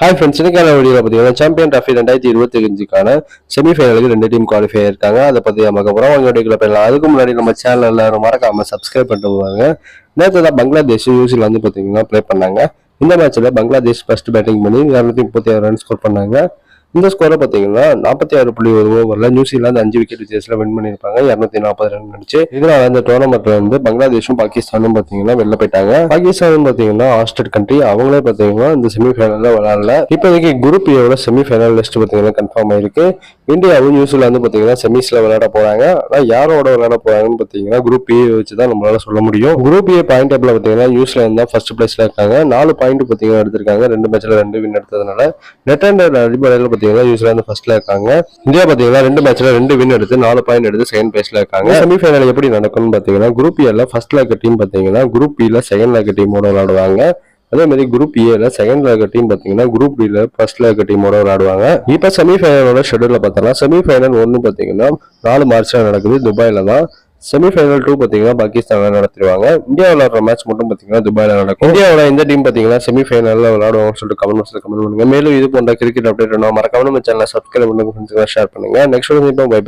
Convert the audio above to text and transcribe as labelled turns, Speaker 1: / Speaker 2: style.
Speaker 1: Hi friends இன்னைக்கான வீடியோவில் பார்த்தீங்கன்னா சாம்பியன் ட்ராஃபி ரெண்டாயிரத்தி இருபத்தி அஞ்சுக்கான செமிஃபைனலுக்கு ரெண்டு டீம் குவாலிஃபை ஆயிருக்காங்க. அதை பற்றி நம்ம அப்புறம் அவங்க வீடியோக்குள்ள போயிடலாம். அதுக்கு முன்னாடி நம்ம சேனல் எல்லாரும் மறக்காம சப்ஸ்கிரைப் பண்ணிட்டு போவாங்க நேற்று தான் பங்களாதேஷ் நியூஸில் வந்து பார்த்தீங்கன்னா ப்ளே பண்ணாங்க. இந்த மேட்ச்சில் பங்களாதேஷ் ஃபர்ஸ்ட் பேட்டிங் பண்ணி இரநூத்தி முப்பத்தி ஆறு ரன் ஸ்கோர் பண்ணாங்க. இந்த ஸ்கோரை பார்த்தீங்கன்னா நாற்பத்தி ஆறு புள்ளி ஒரு ஓவரில் நியூசிலாந்து அஞ்சு விக்கெட் வித்தியாசத்தில் வின் பண்ணியிருப்பாங்க. இரநூத்தி நாற்பது ரன் அடிச்சு. இதனால இந்த டோர்னமெண்ட்ல வந்து பங்களாதேஷும் பாகிஸ்தானும் பார்த்தீங்கன்னா வெளில போயிட்டாங்க. பாகிஸ்தானும் பார்த்தீங்கன்னா ஹாஸ்டட் கண்ட்ரி அவங்களே பார்த்தீங்கன்னா இந்த செமிஃபைனல்ல விளாடல இப்போதைக்கு குரூப் ஏவோட செமிஃபைனல் லிஸ்ட் பார்த்தீங்கன்னா கன்ஃபார்ம் ஆயிருக்கு. இந்தியாவும் நியூசிலாந்து பார்த்தீங்கன்னா செமிஸ்ல விளையாட போறாங்க. ஆனால் யாரோட விளையாட போறாங்கன்னு பார்த்தீங்கன்னா குரூப் ஏ வச்சு தான் நம்மளால சொல்ல முடியும். குரூப் ஏ பாயிண்ட் டேபிள் பார்த்தீங்கன்னா நியூசிலாந்து தான் ஃபர்ஸ்ட் பிளேஸ்ல இருக்காங்க. நாலு பாயிண்ட் பார்த்தீங்கன்னா எடுத்திருக்காங்க. ரெண்டு மேட்ச்ல ரெண்டு வின் எடுத்ததுனால. நெட் அண்ட் அடிப்படையில் பார்த்தீங்கன்னா நியூசிலாந்து ஃபர்ஸ்ட்ல இருக்காங்க. இந்தியா பார்த்தீங்கன்னா ரெண்டு மேட்ச்ல ரெண்டு வின் எடுத்து நாலு பாயிண்ட் எடுத்து செகண்ட் பிளேஸ்ல இருக்காங்க. செமிஃபைனல் எப்படி நடக்கும்னு பார்த்தீங்கன்னா குரூப் ஏல ஃபர்ஸ்ட்ல இருக்க டீம் பார்த்தீங்கன்னா குரூப் பில செகண்ட்ல இருக்க டீமோட விளையாடுவாங்க. அதே மாதிரி குரூப் ஏல செகண்ட்ல இருக்க டீம் பார்த்தீங்கன்னா குரூப் பில ஃபர்ஸ்ட்ல இருக்க டீமோட விளையாடுவாங்க. இப்போ செமிஃபைனலோட ஷெடியூல பார்த்தோம்னா செமிஃபைனல் ஒன்னு பாத்தீங்கன்னா நாலு மார்ச்ல நடக்குது. துபாயில தான். செமிஃபைனல் டூ பார்த்தீங்கன்னா பாகிஸ்தானில் நடத்திடுவாங்க. இந்தியா விளாடுற மேட்ச் மட்டும் பார்த்தீங்கன்னா துபாயில் நடக்கும். இந்தியாவோட இந்த டீம் பார்த்தீங்கன்னா செமிஃபைனலில் விளாடுவாங்கன்னு சொல்லிட்டு கமெண்ட் பாக்ஸ்ல கமெண்ட் பண்ணுங்க. மேலும் இது போன்ற கிரிக்கெட் அப்டேட் வேணும் மறக்காம நம்ம சேனலை சப்ஸ்கிரைப் பண்ணுங்க ஷேர் பண்ணுங்க. Next by by